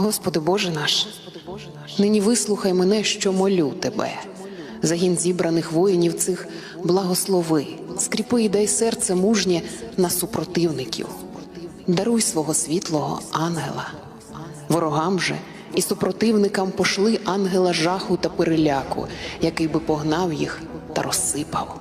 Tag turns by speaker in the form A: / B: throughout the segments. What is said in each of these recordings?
A: Господи Боже наш, нині вислухай мене, що молю Тебе. Загін зібраних воїнів цих благослови, скріпи і дай серце мужнє на супротивників. Даруй свого світлого ангела. Ворогам же і супротивникам пошли ангела жаху та переляку, який би погнав їх та розсипав.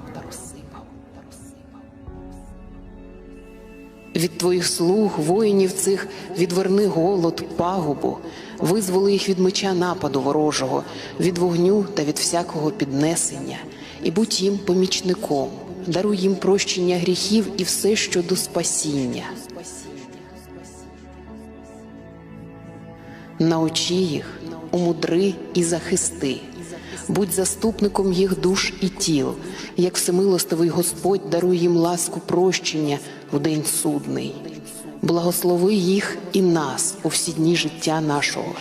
A: Від твоїх слуг, воїнів цих, відверни голод, пагубу, визволи їх від меча нападу ворожого, від вогню та від всякого піднесення, і будь їм помічником, даруй їм прощення гріхів і все, що до спасіння. Научи їх, умудри і захисти, будь заступником їх душ і тіл, як всемилостивий Господь даруй їм ласку прощення в день судний. Благослови їх і нас у всі дні життя нашого,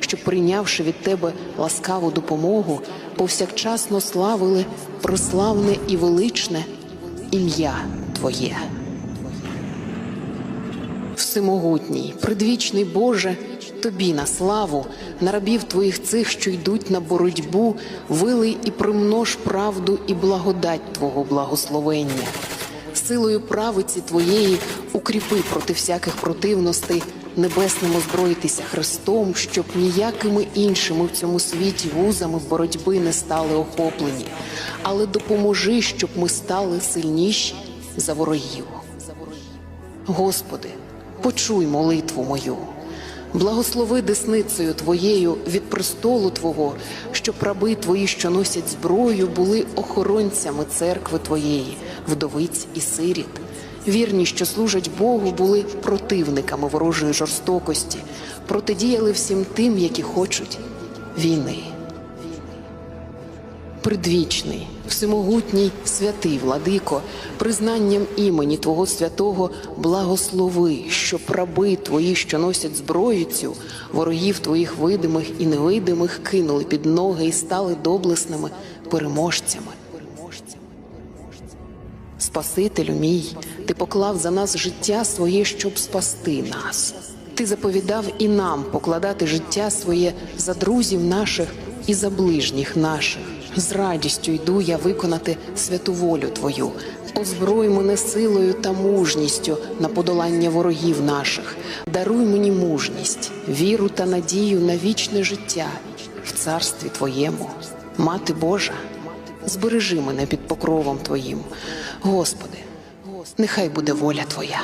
A: щоб, прийнявши від Тебе ласкаву допомогу, повсякчасно славили прославне і величне ім'я Твоє. Всемогутній, предвічний Боже, тобі на славу, на рабів твоїх цих, що йдуть на боротьбу, вилий і примнож правду і благодать Твого благословення. Силою правиці Твоєї укріпи проти всяких противностей, небесним озброїтися Христом, щоб ніякими іншими в цьому світі вузами боротьби не стали охоплені, але допоможи, щоб ми стали сильніші за ворогів. Господи, почуй молитву мою. Благослови десницею Твоєю від престолу Твого, щоб раби Твої, що носять зброю, були охоронцями церкви Твоєї, вдовиць і сиріт. Вірні, що служать Богу, були противниками ворожої жорстокості, протидіяли всім тим, які хочуть війни предвічний, всемогутній святий владико, признанням імені Твого святого благослови, щоб раби Твої, що носять зброю цю, ворогів Твоїх видимих і невидимих, кинули під ноги і стали доблесними переможцями. Спасителю мій, ти поклав за нас життя своє, щоб спасти нас. Ти заповідав і нам покладати життя своє за друзів наших і за ближніх наших. З радістю йду я виконати святу волю Твою. Озброй мене силою та мужністю на подолання ворогів наших. Даруй мені мужність, віру та надію на вічне життя в царстві Твоєму. Мати Божа, збережи мене під покровом Твоїм. Господи, нехай буде воля Твоя.